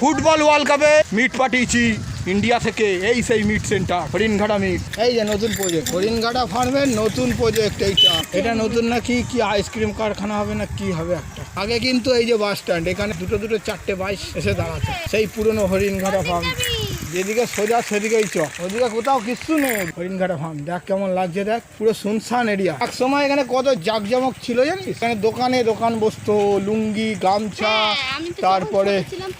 Football world কাপে meet পাঠিয়েছি India থেকে। এই সেই মিট সেন্টার হরিণঘাটা মিট এই যে নতুন প্রজেক্ট হরিণঘাটা ফার্মের নতুন প্রজেক্ট এইটা। এটা নতুন নাকি কি আইসক্রিম কারখানা হবে না কি হবে একটা? আগে কিন্তু এই যে বাস স্ট্যান্ড এখানে দুটো দুটো চারটে বাইশ এসে দাঁড়াচ্ছে সেই পুরনো হরিণঘাটা ফার্ম যেদিকে সোজা সেদিকেই চ। ওদিকে কোথাও কিচ্ছু নেই। হরিণঘাটা ফার্ম দেখ কেমন লাগছে দেখ। পুরো সুনসান এরিয়া এক সময় এখানে কত জাকজমক ছিল জানিস? এখানে দোকানে দোকান বসতো লুঙ্গি গামছা হ্যাঁ, তারপরে ছিলাম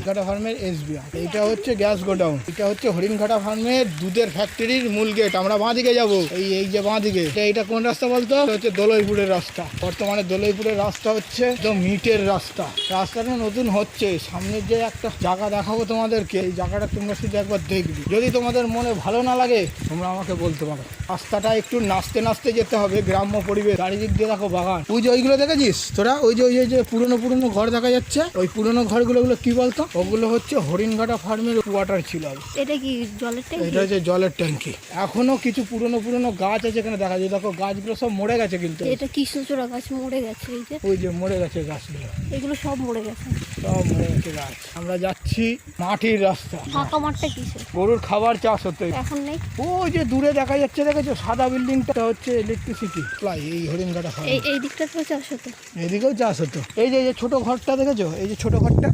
হরিণঘাটা ফার্মের এসবিআই এইটা হচ্ছে গ্যাস গোডাউন। এটা হচ্ছে হরিণঘাটা ফার্মের দুধের ফ্যাক্টরির মূল গেট আমরা বাঁ দিকে যাব। এই এই যে বাঁ দিকে। এটা এইটা কোন রাস্তা বলতো? এটা হচ্ছে দোলইপুরের রাস্তা। বর্তমানে দোলইপুরের রাস্তা হচ্ছে একদম মিটের রাস্তা। রাস্তাটা নতুন হচ্ছে। সামনের যে একটা জায়গা দেখাবো তোমাদেরকে। এই জায়গাটা তোমরা শুধু একবার দেখবি। যদি তোমাদের মনে ভালো না লাগে, তোমরা আমাকে বলতে পারো। রাস্তাটা একটু নাচতে নাচতে যেতে হবে। গ্রাম্য পরিবেশ। চারিদিক দিয়ে দেখো বাগান। ওই যে ওইগুলো দেখেছিস? তোরা ওই যে, ওই যে- পুরনো পুরনো ঘর দেখা যাচ্ছে। ওই পুরনো ঘরগুলো কি বলতো? ওগুলো হচ্ছে হরিণঘাটা ফার্মের ওয়াটার ছিল। এটা কি জলের ট্যাঙ্কি? এটা হচ্ছে জলের ট্যাঙ্কি। এখনও কিছু পুরনো পুরনো গাছ আছে এখানে দেখা যায়। দেখো গাছগুলো সব মরে গেছে কিন্তু। এটা কৃষ্ণচূড়া গাছ মরে গেছে এই যে। ওই যে মরে গেছে গাছগুলো। এগুলো সব মরে গেছে। সব মরে গেছে গাছ। আমরা যাচ্ছি মাটির রাস্তা। ফাঁকা মাঠটা কিসে গরুর খাবার চাষ হতে। এখন নেই? ওই যে দূরে দেখা যাচ্ছে দেখেছ? সাদা বিল্ডিংটা হচ্ছে ইলেকট্রিসিটি প্লাই এই হরিণঘাটা ফার্ম এই দিকটা তো চাষ হতো? এদিকেও চাষ হতো। এই যে এই যে ছোট ঘরটা দেখেছ? এই যে ছোট ঘরটা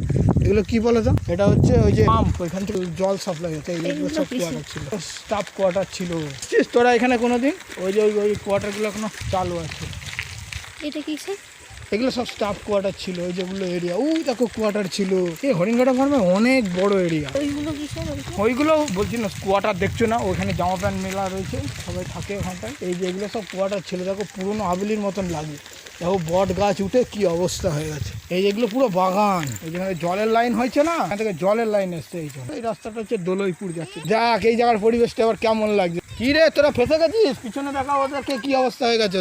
এগুলো কি বলো তো? এটা হচ্ছে ওই যে পাম্প ওইখান থেকে জল সাপ্লাই হতো এইগুলো সব কোয়ার্টার ছিল। স্টাফ কোয়ার্টার ছিল। তোরা এখানে কোনোদিন? ওই যে ওই ওই কোয়ার্টারগুলো এখনও চালু আছে। এটা কিসে এগুলো সব স্টাফ কোয়ার্টার ছিল ওই যেগুলো এরিয়া ও দেখো কোয়ার্টার ছিল। এই হরিণঘাটা ফার্মে অনেক বড় এরিয়া ওইগুলো বলছি না কোয়ার্টার দেখছ না? ওখানে জামা প্যান্ট মেলা রয়েছে সবাই থাকে ওখানটায়। এই যে এগুলো সব কোয়ার্টার ছিল দেখো পুরনো হাবিলির মতন লাগে। দেখো বট গাছ উঠে কি অবস্থা হয়ে গেছে। এই যেগুলো পুরো বাগান। যেখানে জলের লাইন হয়েছে না? এখান থেকে জলের লাইন এসছে এই জন্য এই রাস্তাটা হচ্ছে দোলইপুর যাচ্ছে। যাক এই জায়গার পরিবেশটা আবার কেমন লাগছে। কি রে তোরা ফেসে গেছিস? পিছনে দেখা ওদেরকে কি অবস্থা হয়ে গেছে?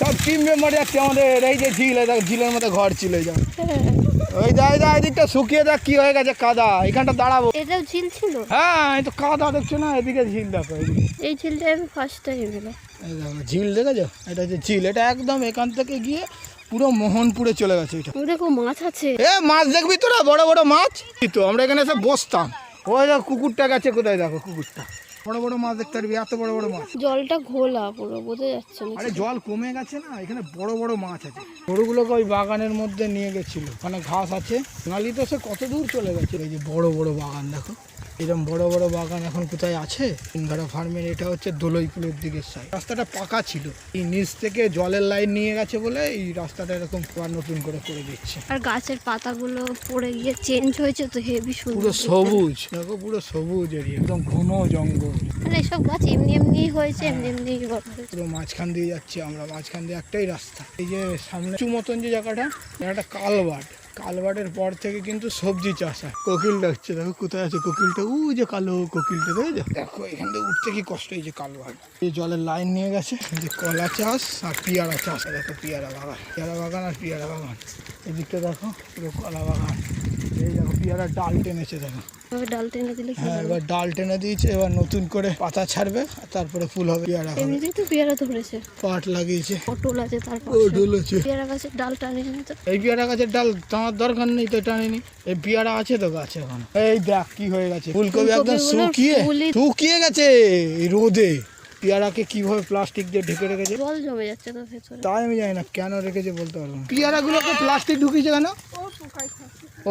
সব টিম মেম্বার যাচ্ছে আমাদের। এই যে ঝিল দেখ ঝিলের মধ্যে ঘর ছিল হ্যাঁ, ওই যা যা এদিকটা শুকিয়ে দেখ কি হয়ে গেছে কাদা। এখানটা দাঁড়াবো। এটাও ঝিল ছিল? হ্যাঁ এই তো কাদা দেখছ না এদিকে ঝিল দেখো এই ঝিলটা আমি ফার্স্ট টাইম এলাম ঝিল দেখেছ? এটা হচ্ছে ঝিল এটা একদম এখান থেকে গিয়ে পুরো মোহনপুরে চলে গেছে এটা। দেখো মাছ আছে। এ মাছ দেখবি তোরা? বড় বড় মাছ? তো আমরা এখানে এসে বসতাম। ওই দেখো কুকুরটা গেছে কোথায়? দেখো কুকুরটা। বড় বড় মাছ দেখতে পারবি এত বড় বড় মাছ। জলটা ঘোলা পুরো বোঝা যাচ্ছে না আরে জল কমে গেছে না এখানে বড় বড় মাছ আছে। গরুগুলোকে ওই বাগানের মধ্যে নিয়ে গেছিল ওখানে ঘাস আছে। নালি তো সে কত দূর চলে গেছে এই যে বড় বড় বাগান দেখো। এরকম বড় বড় বাগান এখন কোথায় আছে? সিংহারা ফার্মের এটা হচ্ছে দোলইপুরের দিকের সাইড রাস্তাটা পাকা ছিল। এই নিচ থেকে জলের লাইন নিয়ে গেছে বলে এই রাস্তাটা এরকম নতুন করে করে দিচ্ছে। আর গাছের পাতাগুলো পড়ে গিয়ে চেঞ্জ হয়েছে তো হেভি পুরো সুন্দর সবুজ দেখো পুরো সবুজ এরিয়া একদম ঘন জঙ্গল। মানে এসব গাছ এমনি এমনি হয়েছে এমনি এমনি পুরো মাঝখান দিয়ে যাচ্ছি আমরা মাঝখান দিয়ে একটাই রাস্তা। এই যে সামনে উঁচু মতন যে জায়গাটা এটা একটা কালবাট। কালবাটের পর থেকে কিন্তু সবজি চাষ হয়। কোকিল ডাকছে দেখো কোথায় আছে কোকিলটা? উ যে কালো কোকিলটা দেখেছ? দেখো এখান থেকে উঠতে কি কষ্ট হয়েছে কালবাট এই জলের লাইন নিয়ে গেছে যে কলা চাষ আর পিয়ারা চাষ দেখো পিয়ারা বাগান। পিয়ারা বাগান আর পিয়ারা বাগান। এদিকটা দেখো পুরো কলা বাগান। এই দেখো পিয়ারা ডাল টেনেছে দেখো। ডাল টেনে দিলে হ্যাঁ এবার ডাল টেনে দিয়েছে এবার নতুন করে পাতা ছাড়বে তারপরে ফুল হবে পেয়ারা এমনিতেই তো পেয়ারা ধরেছে। পাট লাগিয়েছে। পটল আছে তারপর ও ঢুলেছে পেয়ারা গাছের ডাল এই পেয়ারা গাছের ডাল দরকার নেই তো টানিনি। এই পেয়ারা আছে তো গাছে এখন। এই দেখ কি হয়ে গেছে। ফুলকপি একদম শুকিয়ে শুকিয়ে গেছে রোদে। পেয়ারাকে কীভাবে প্লাস্টিক দিয়ে ঢেকে রেখেছে? জল জমে যাচ্ছে তো ভেতরে। তাই আমি জানি না কেন রেখেছে বলতে পারব না। পেয়ারাগুলোকে প্লাস্টিক ঢুকিয়েছে কেন?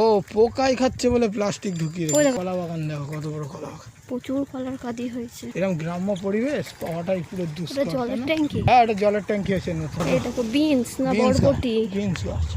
ও পোকাই খাচ্ছে বলে প্লাস্টিক ঢুকিয়ে রেখেছে। কলা বাগান দেখো কত বড় কলা বাগান। প্রচুর কলার কাদি হয়েছে। এরকম গ্রাম্য পরিবেশ পাওয়াটাই পুরো দুষ্কর জলের? ট্যাঙ্কি? হ্যাঁ এটা জলের ট্যাঙ্কি আছে নতুন। এটা তো বিনস না বরবটি। বিনস গাছ।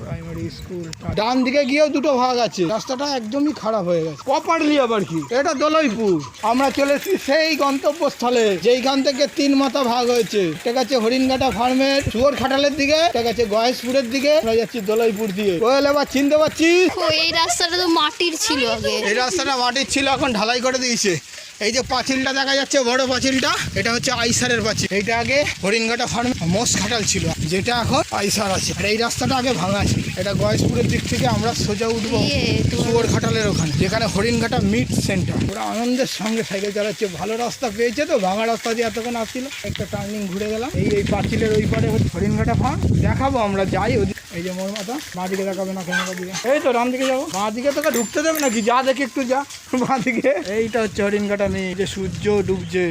প্রাইমারি স্কুল ডান দিকে গিয়েও দুটো ভাগ আছে। রাস্তাটা একদমই খারাপ হয়ে গেছে। প্রপারলি আবার কি? এটা দলইপুর। আমরা চলে এসেছি সেই গন্তব্যস্থলে যেইখান থেকে তিন মাথা ভাগ হয়েছে। ঠিক আছে হরিণঘাটা ফার্মের শুয়োর খাটালের দিকে ঠিক আছে গয়েশপুরের দিকে। আমরা যাচ্ছি দলইপুর দিয়ে। ওয়েল এবার চিনতে পারছিস? ও এই রাস্তাটা তো মাটির ছিল আগে। এই রাস্তাটা মাটির ছিল এখন ঢালাই করে দিয়েছে। এই যে পাঁচিলটা দেখা যাচ্ছে বড় পাঁচিলটা। এটা হচ্ছে আইসারের পাঁচিল। এইটা আগে হরিণঘাটা ফার্ম মোষ খাটাল ছিল যেটা এখন আইসার আছে। আর এই রাস্তাটা আগে ভাঙা ছিল এটা গয়েশপুরের দিক থেকে আমরা সোজা উঠবো ইয়ে, তোমার- শুয়োর খাটালের ওখানে যেখানে হরিণঘাটা মিট সেন্টার। ওরা আনন্দের সঙ্গে সাইকেল চালাচ্ছে। ভালো রাস্তা পেয়েছে তো ভাঙা রাস্তা দিয়ে এতক্ষণ আসছিল। একটা টার্নিং ঘুরে গেলাম। এই এই পাঁচিলের ওই পারে হচ্ছে হরিণঘাটা ফার্ম। দেখাবো আমরা যাই ওদিকে। এই যে মোর মাথা বাঁ দিকে দেখাবে না ক্যামেরা দিকে এই তো ডান দিকে যাব। বাঁ দিকে তোকে ঢুকতে দেবে নাকি? যা দেখি একটু যা বাঁ দিকে এইটা হচ্ছে হরিণঘাটা মি যে সূর্য ডুবছে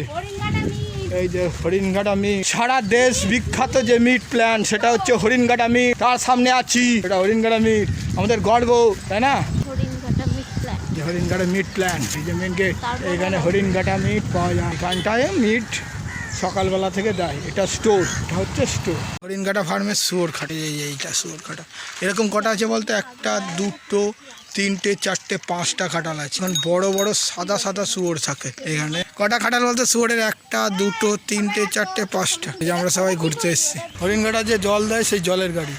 এই যে হরিণঘাটা মিট সারা দেশ বিখ্যাত যে মিট প্ল্যান সেটা হচ্ছে হরিণঘাটা মিট তার সামনে আছি। এটা হরিণঘাটা মিট আমাদের গর্ব তাই না? হরিণঘাটা মিট প্ল্যান এই যে মেন তারপরে? এইখানে হরিণঘাটা মিট পাওয়া যায়। এখানটায় মিট সকালবেলা থেকে দেয়। এটা স্টোর এটা হচ্ছে স্টোর হরিণঘাটা ফার্মের শুয়োর খাটে এইটা শুয়োর খাটা। এরকম কটা আছে বলতে? একটা দুটো তিনটে, চারটে, পাঁচটা খাটাল আছে। এখন বড় বড়, সাদা সাদা শুয়োর থাকে এখানে। কটা খাটাল বলতে শুয়োরের? একটা, দুটো, তিনটে, চারটে, পাঁচটা। যে আমরা সবাই ঘুরতে এসেছি। হরিণঘাটা যে জল দেয়, সেই জলের গাড়ি।